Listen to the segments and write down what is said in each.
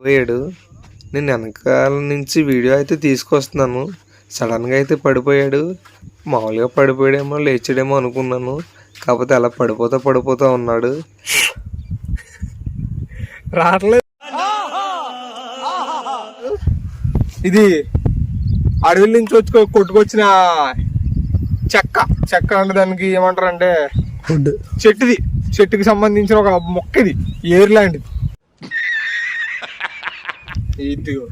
పోయాడు నేను వెనకాల నుంచి వీడియో అయితే తీసుకొస్తున్నాను. సడన్గా అయితే పడిపోయాడు. మామూలుగా పడిపోయాడేమో లేచాడేమో అనుకున్నాను. కాకపోతే అలా పడిపోతా పడిపోతా ఉన్నాడు. రావట్లేదు. ఇది అడవిల నుంచి వచ్చి కొట్టుకొచ్చిన చెక్క. చెక్క అంటే దానికి ఏమంటారు అంటే చెట్టుది. చెట్టుకి సంబంధించిన ఒక మొక్క ఇది ఏర్ లాంటిది. ఇదిగో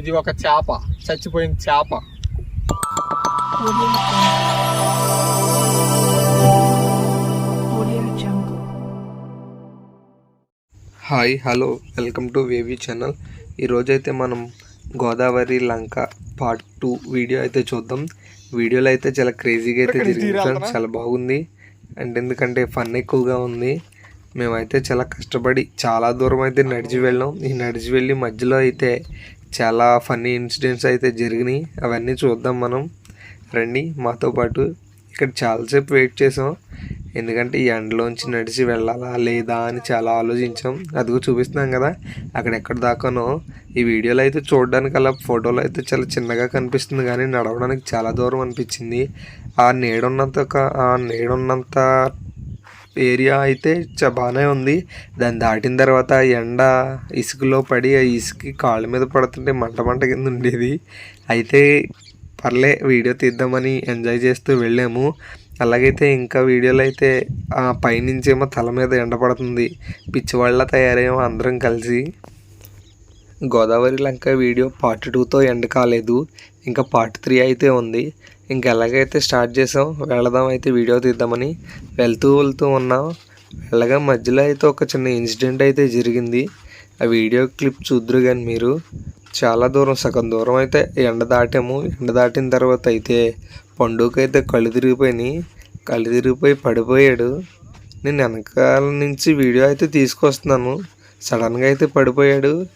ఇది ఒక చేప చచ్చిపోయిన చేప. హాయ్ హలో వెల్కమ్ టు వేవీ ఛానల్ ఈరోజైతే మనం గోదావరి లంక పార్ట్ టూ వీడియో అయితే చూద్దాం. వీడియోలో అయితే చాలా క్రేజీగా అయితే జరిగింది చాలా బాగుంది. అండ్ ఎందుకంటే ఫన్ ఎక్కువగా ఉంది. మేమైతే చాలా కష్టపడి చాలా దూరం అయితే నడిచి వెళ్ళాం. ఈ నడిచి వెళ్ళి మధ్యలో అయితే చాలా ఫన్నీ ఇన్సిడెంట్స్ అయితే జరిగినాయి. అవన్నీ చూద్దాం మనం. రండి మాతో పాటు ఇక్కడ చాలాసేపు వెయిట్ చేసాం. ఎందుకంటే ఈ ఎండలోంచి నడిచి వెళ్ళాలా లేదా అని చాలా ఆలోచించాం. అదిగో చూపిస్తున్నాం కదా అక్కడ ఎక్కడ దాకానో. ఈ వీడియోలో అయితే చూడడానికి అలా ఫోటోలు అయితే చాలా చిన్నగా కనిపిస్తుంది కానీ నడవడానికి చాలా దూరం అనిపించింది. ఆ నీడున్నంత ఆ నీడున్నంత ఏరియా అయితే బాగానే ఉంది. దాన్ని దాటిన తర్వాత ఎండ ఇసుకలో పడి ఆ ఇసుక కాళ్ళ మీద పడుతుంటే మంట మంట కింద ఉండేది. అయితే పర్లే వీడియో తీద్దామని ఎంజాయ్ చేస్తూ వెళ్ళాము. అలాగైతే ఇంకా వీడియోలో అయితే ఆ పైనుంచి ఏమో తల మీద ఎండ పడుతుంది. పిచ్చివాళ్ళ తయారయ్యాము అందరం కలిసి. గోదావరి లంక వీడియో పార్ట్ టూతో ఎండ్ కాలేదు. ఇంకా పార్ట్ త్రీ అయితే ఉంది. ఇంక ఎలాగైతే స్టార్ట్ చేసాం వెళదాం అయితే వీడియో తీద్దామని వెళ్తూ వెళ్తూ ఉన్నాం. వెళ్ళగా మధ్యలో అయితే ఒక చిన్న ఇన్సిడెంట్ అయితే జరిగింది. ఆ వీడియో క్లిప్ చూద్దరు కానీ మీరు. చాలా దూరం సగం దూరం అయితే ఎండ దాటాము. ఎండ దాటిన తర్వాత అయితే పండుగ అయితే కళ్ళు తిరిగిపోయినాయి. కళ్ళు తిరిగిపోయి పడిపోయాడు. నేను వెనకాల నుంచి వీడియో అయితే తీసుకొస్తున్నాను. సడన్గా అయితే పడిపోయాడు.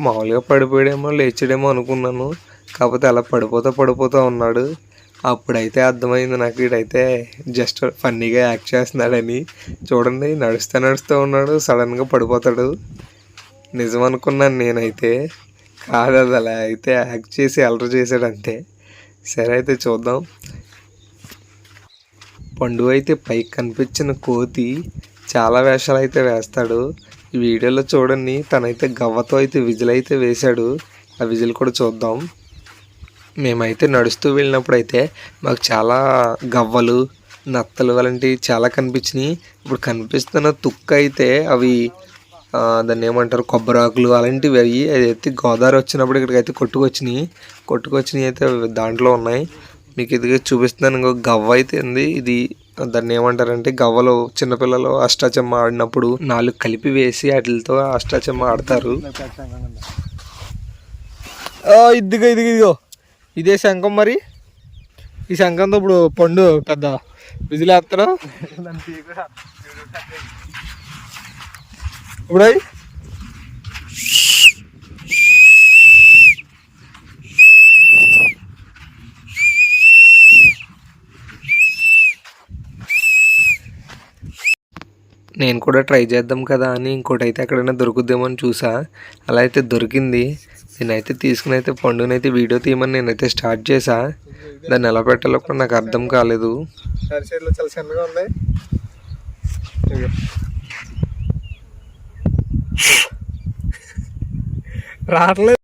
మామూలుగా పడిపోయాడేమో లేచాడేమో అనుకున్నాను. కాకపోతే అలా పడిపోతా పడిపోతా ఉన్నాడు. అప్పుడైతే అర్థమైంది నాకు. వీడైతే జస్ట్ ఫన్నీగా యాక్ట్ చేస్తున్నాడని. చూడండి నడుస్తూ నడుస్తూ ఉన్నాడు సడన్గా పడిపోతాడు. నిజం అనుకున్నాను నేనైతే. కాదు అది అలా అయితే యాక్ట్ చేసి అలర్ చేశాడు అంతే సరే అయితే చూద్దాం. పండు అయితే పైకి కనిపించిన కోతి చాలా వేషాలు అయితే వేస్తాడు. ఈ వీడియోలో చూడండి తనైతే గవ్వతో అయితే విజిల్ అయితే వేశాడు. ఆ విజిల్ కూడా చూద్దాం. మేమైతే నడుస్తూ వెళ్ళినప్పుడు అయితే మాకు చాలా గవ్వలు నత్తలు అలాంటివి చాలా కనిపించినాయి. ఇప్పుడు కనిపిస్తున్న తుక్క అయితే అవి దాన్ని ఏమంటారు కొబ్బరాకులు అలాంటివి అవి అది అయితే గోదావరి వచ్చినప్పుడు ఇక్కడికి అయితే కొట్టుకొచ్చినాయి. కొట్టుకొచ్చినాయి అయితే దాంట్లో ఉన్నాయి. మీకు ఇది చూపిస్తున్నాను ఇంకో గవ్వ అయితే ఉంది. ఇది దాన్ని ఏమంటారంటే గవ్వలు చిన్నపిల్లలు అష్టాచమ్మ ఆడినప్పుడు నాలుగు కలిపి వేసి వాటితో అష్టాచమ్మ ఆడతారు. ఇదిగో ఇదిగో ఇదిగో. ఇదే శంఖం మరి? ఈ శంఖంతో ఇప్పుడు పండు పెద్ద విజిలేస్తాడు ఇప్పుడు? నేను కూడా ట్రై చేద్దాం కదా అని ఇంకోటి అయితే ఎక్కడైనా దొరుకుద్దేమో అని చూసా. అలా అయితే దొరికింది. నేనైతే తీసుకుని అయితే పండునైతే వీడియో తీయమని నేనైతే స్టార్ట్ చేసా దాన్ని ఎలా పెట్టాలో కూడా నాకు అర్థం కాలేదు. చాలా చిన్నగా ఉన్నాయి ఇదిగో. రావట్లేదు.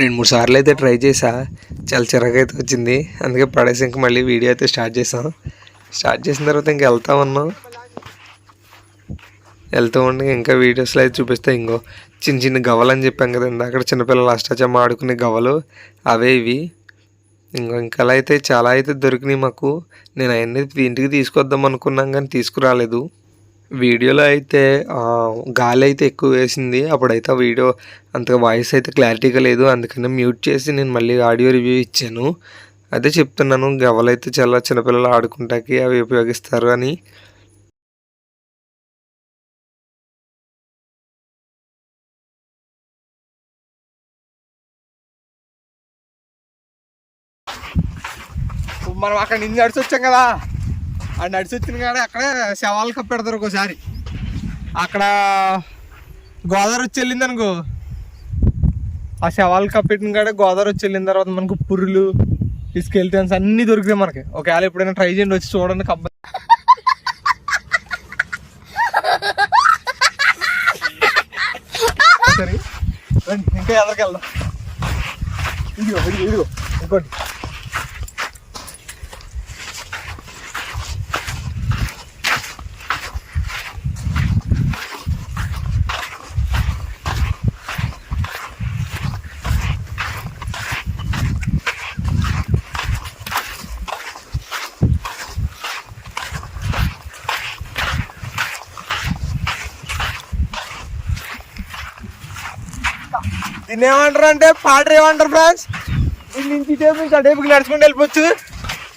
రెండు మూడు సార్లు అయితే ట్రై చేసా చాలా చిరాకు అయితే వచ్చింది. అందుకే పడేసి ఇంక మళ్ళీ వీడియో అయితే స్టార్ట్ చేసాం స్టార్ట్ చేసిన తర్వాత ఇంక వెళ్తా ఉన్నాం. వెళ్తూ ఉండగా ఇంకా వీడియోస్లో అయితే చూపిస్తే. ఇంకో చిన్న చిన్న గవ్వలు అని చెప్పాం కదా ఇందాక. చిన్నపిల్లలు అష్టాచమ్మ ఆడుకునే గవ్వలు అవే ఇవి. ఇంకో ఇంకా అలా అయితే చాలా అయితే దొరికినాయి మాకు. నేను అవన్నీ ఇంటికి తీసుకొద్దాం అనుకున్నాం కానీ తీసుకురాలేదు. వీడియోలో అయితే గాలి అయితే ఎక్కువ వేసింది. అప్పుడైతే ఆ వీడియో అంతగా వాయిస్ అయితే క్లారిటీగా లేదు. అందుకని మ్యూట్ చేసి నేను మళ్ళీ ఆడియో రివ్యూ ఇచ్చాను. అదే చెప్తున్నాను గవలైతే చాలా చిన్నపిల్లలు ఆడుకుంటాకి అవి ఉపయోగిస్తారు అని. మనం అక్కడ నిన్ను నడిచొచ్చాం కదా. ఆ నడిచి వచ్చిన కాడ అక్కడే శవాలు కప్పెడతారు ఒకసారి అక్కడ గోదావరి వచ్చి వెళ్ళింది అనుకో. ఆ శవాలు కప్పెట్టిన కాడ గోదావరి వచ్చి వెళ్ళిన తర్వాత మనకు పుర్రులు తీసుకెళ్తాన్స్ అన్నీ దొరుకుతాయి మనకి. ఒకవేళ ఎప్పుడైనా ట్రై చేయండి వచ్చి చూడండి కబ్బ సరే ఇంకా ఎదరికి వెళ్దాం ఇదిగో ఇదిగో ఇదిగో ఇంకోటి. దీన్ని ఏమంటారు అంటే పాటర్ ఏమంటారు ఫ్రెండ్స్? దీని నుంచి టేపు నుంచి ఆ టేపుకి నడుచుకుంటూ వెళ్ళిపోవచ్చు.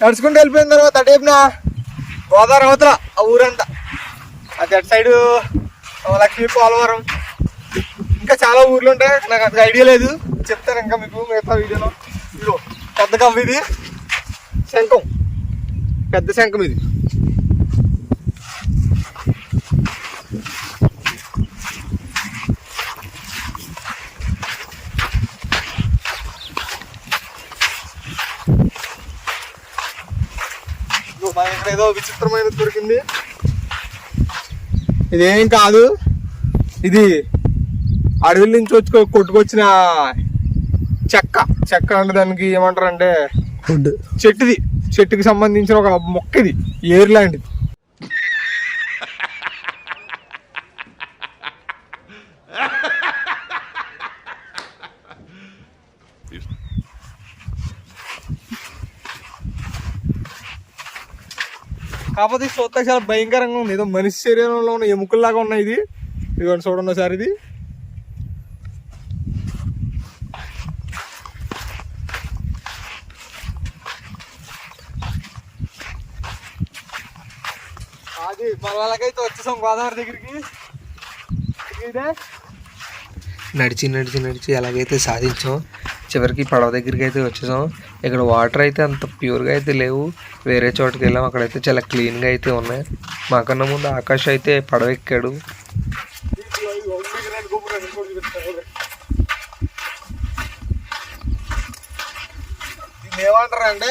నడుచుకుంటూ వెళ్ళిపోయిన తర్వాత ఆ టేపున గోదావరి అవతల ఆ ఊరంతా అది అటు సైడు లక్ష్మీ పోలవరం. ఇంకా చాలా ఊర్లు ఉంటాయి. నాకు అంత ఐడియా లేదు. చెప్తాను ఇంకా మీకు మిగతా వీడియోలో. ఇదిగో పెద్ద కవ్వ ఇది. శంఖం. పెద్ద శంఖం ఇది ఇదిగో మన ఇక్కడ ఏదో విచిత్రమైన దొరికింది. ఇదేం కాదు. ఇది అడవిల నుంచి వచ్చి కొట్టుకొచ్చిన చెక్క. చెక్క అంటే దానికి ఏమంటారు అంటే చెట్టుది. చెట్టుకి సంబంధించిన ఒక మొక్క ఇది. ఏరు లాంటిది. కాకపోతే ఇది చూస్తే చాలా భయంకరంగా ఉంది. ఏదో మనిషి శరీరంలో ఉన్న ఎముకల్లాగా ఉన్నాయి ఇది. ఇదిగోండి చూడండి ఒకసారి ఇది. అది మన వాళ్ళకైతే వచ్చేసాం గోదావరి దగ్గరికి. ఇదే. నడిచి నడిచి నడిచి ఎలాగైతే సాధించాం చివరికి పడవ దగ్గరికి అయితే వచ్చేసాం ఇక్కడ వాటర్ అయితే అంత ప్యూర్గా అయితే లేవు. వేరే చోటుకి వెళ్ళాం అక్కడైతే చాలా క్లీన్గా అయితే ఉన్నాయి. మాకన్నా ముందు ఆకాష్ అయితే పడవ ఎక్కాడు. ఏమంటారు అంటే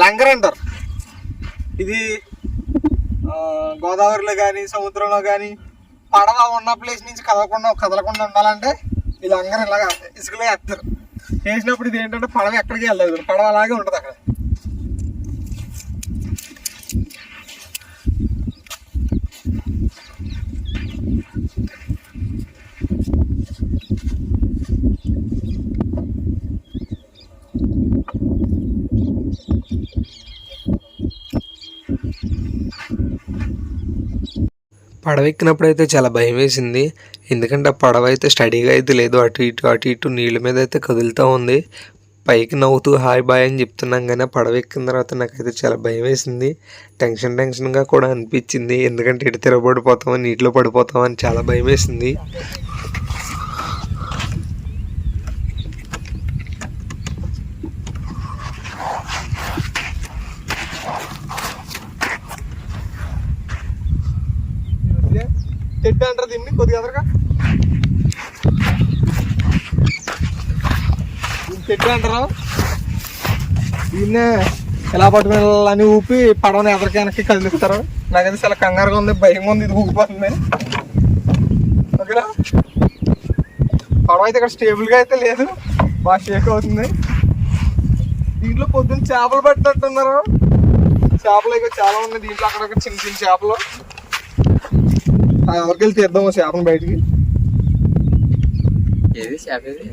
లంగర్ అంటారు. ఇది గోదావరిలో కానీ సముద్రంలో కానీ పడవ ఉన్న ప్లేస్ నుంచి కదలకుండా కదలకుండా ఉండాలంటే ఈ లంగర్ ఇలాగా ఇసుకలో వేస్తారు. వేసినప్పుడు ఇది ఏంటంటే పడవ ఎక్కడికి వెళ్ళదు. పడవ అలాగే ఉంటుంది అక్కడ. పడవ ఎక్కినప్పుడు అయితే చాలా భయం వేసింది. ఎందుకంటే ఆ పడవ అయితే స్టడీగా అయితే లేదు. అటు ఇటు అటు ఇటు నీళ్ళ మీద అయితే కదులుతూ ఉంది. పైకి నవ్వుతూ హాయ్ బాయ్ అని చెప్తున్నాం కానీ పడవ ఎక్కిన తర్వాత నాకైతే చాలా భయం వేసింది. టెన్షన్ టెన్షన్గా కూడా అనిపించింది. ఎందుకంటే ఇటు తిరగబడిపోతామని నీటిలో పడిపోతామని చాలా భయం వేసింది. చెట్టు అంటారు దీన్ని కొద్దిగా ఎదరగా చెట్టు అంటారు. దీన్నే ఎలా పట్టుకుని ఊపి పడవని ఎదరికి వెనక్కి కదిలిస్తారు. నాకైతే చాలా కంగారుగా ఉంది భయంగా ఉంది ఇది ఊగిపోతుంది. ఓకేనా? పడవ అయితే ఇక్కడ స్టేబుల్గా అయితే లేదు బాగా షేక్ అవుతుంది. దీంట్లో పొద్దున్న చేపలు పట్టినట్టున్నారు. చేపలు ఇక చాలా ఉన్నాయి దీంట్లో అక్కడక్కడ చిన్న చిన్న చేపలు. ఆ, ఎవరికి వెళ్ళి తీద్దాం ఆ చేపను బయటికి. ఏది చేప ఏది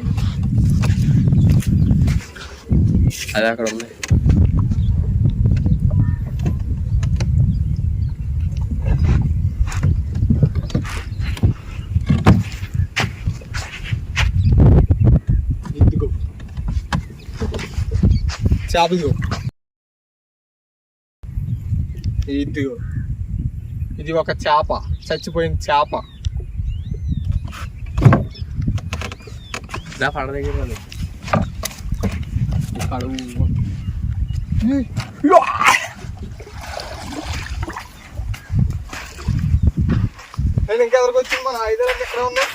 అది అక్కడ ఉంది ఇదిగో చేప ఇదిగో ఇది ఒక చేప చచ్చిపోయిన చేప పడ దగ్గర కడుగు నేను ఇంకా ఎదురుకు వచ్చింది మన హైదరాబాద్ ఎక్కడ ఉంది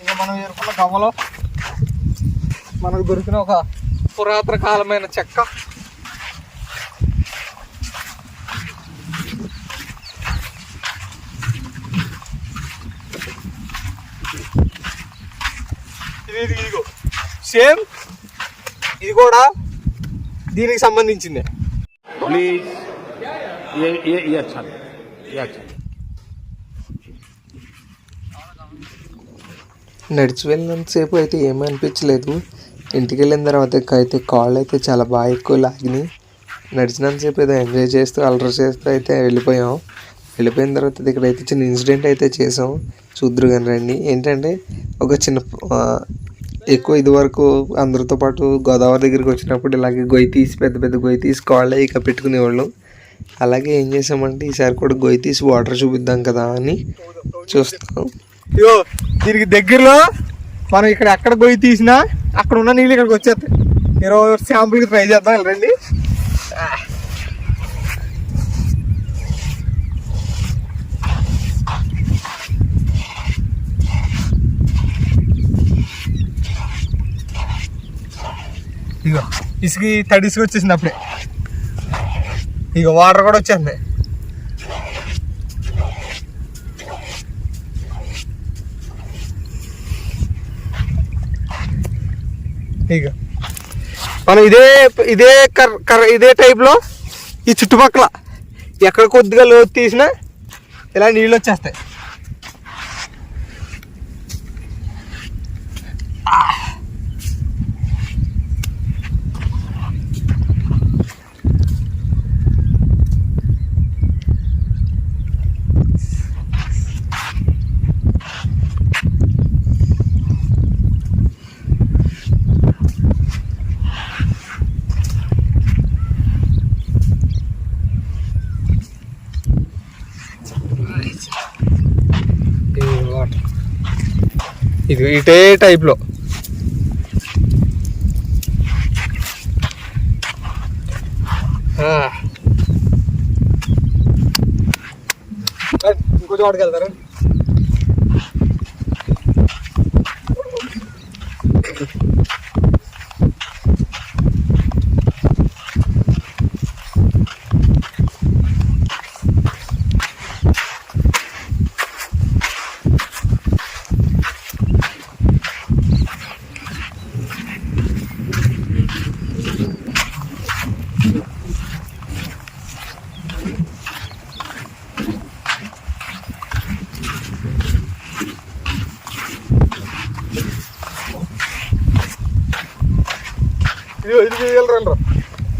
ఇంకా మనం ఎదుర్కొన్న గవ్వలో మనకు దొరికిన ఒక పురాతన కాలమైన చెక్క ఇది ఇదిగో. సేమ్ ఇది కూడా దీనికి సంబంధించిందే. నడిచి వెళ్ళినంతసేపు అయితే ఏమీ అనిపించలేదు. ఇంటికి వెళ్ళిన తర్వాత అయితే కాళ్ళు అయితే చాలా బాగా ఎక్కువ లాగినాయి. నడిచినంతసేపు ఏదో ఎంజాయ్ చేస్తూ అలర్ చేస్తూ అయితే వెళ్ళిపోయాం. వెళ్ళిపోయిన తర్వాత ఇక్కడ అయితే చిన్న ఇన్సిడెంట్ అయితే చేసాం. చూద్దరు కానీ రండి. ఏంటంటే ఒక చిన్న ఎక్కువ ఇది వరకు అందరితో పాటు గోదావరి దగ్గరికి వచ్చినప్పుడు ఇలాగే గొయ్యి తీసి పెద్ద పెద్ద గొయ్యి తీసి కాళ్ళే ఇక పెట్టుకునేవాళ్ళం. అలాగే ఏం చేసామంటే ఈసారి కూడా గొయ్యి తీసి వాటర్ చూపిద్దాం కదా అని చూస్తాం. ఇగో దీనికి దగ్గరలో మనం ఇక్కడ ఎక్కడ గొయ్యి తీసినా అక్కడ ఉన్న నీళ్ళు ఇక్కడికి వచ్చేస్తాయి. ఇరవై శాంపుల్కి ట్రై చేద్దాం రండి ఇగో ఇసుక తడి ఇసుక వచ్చేసింది అప్పుడే. ఇక వాటర్ కూడా వచ్చేస్తుంది ఇక మనం ఇదే ఇదే కర్ కర్ ఇదే టైప్లో ఈ చుట్టుపక్కల ఎక్కడ కొద్దిగా లోతు తీసినా ఇలా నీళ్ళు వచ్చేస్తాయి. ఇది ఇటే టైప్లో. ఇంకో చోటుకి వెళ్తారా ఇది ఇది తీయగలరండి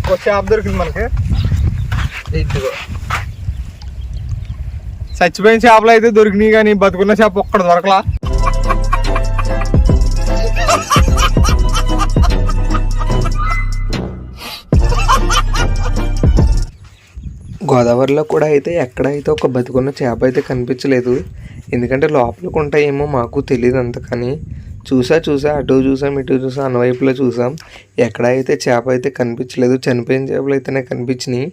ఒక చేప దొరికింది మనకి ఇదిగో చచ్చిపోయిన చేపలు అయితే దొరికినాయి కానీ బతుకున్న చేప ఒక్కడ దొరకలా గోదావరిలో కూడా అయితే ఎక్కడైతే ఒక బతుకున్న చేప అయితే కనిపించలేదు. ఎందుకంటే లోపలికి ఉంటాయేమో మాకు తెలియదు అంత కానీ చూసా చూసా అటు చూసాం ఇటు చూసాం అన్నవైపులో చూసాం. ఎక్కడైతే చేప అయితే కనిపించలేదు చనిపోయిన చేపలు అయితేనే కనిపించినాయి.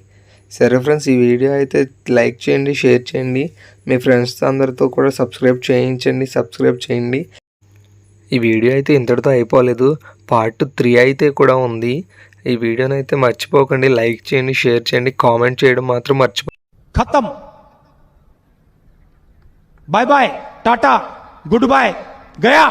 సరే ఫ్రెండ్స్ ఈ వీడియో అయితే లైక్ చేయండి షేర్ చేయండి. మీ ఫ్రెండ్స్తో అందరితో కూడా సబ్స్క్రైబ్ చేయించండి సబ్స్క్రైబ్ చేయండి. ఈ వీడియో అయితే ఇంతటితో అయిపోలేదు. పార్ట్ త్రీ అయితే కూడా ఉంది. ఈ వీడియోని అయితే మర్చిపోకండి. లైక్ చేయండి షేర్ చేయండి కామెంట్ చేయడం మాత్రం మర్చిపో ఖతం. Bye bye Tata good bye Gaya.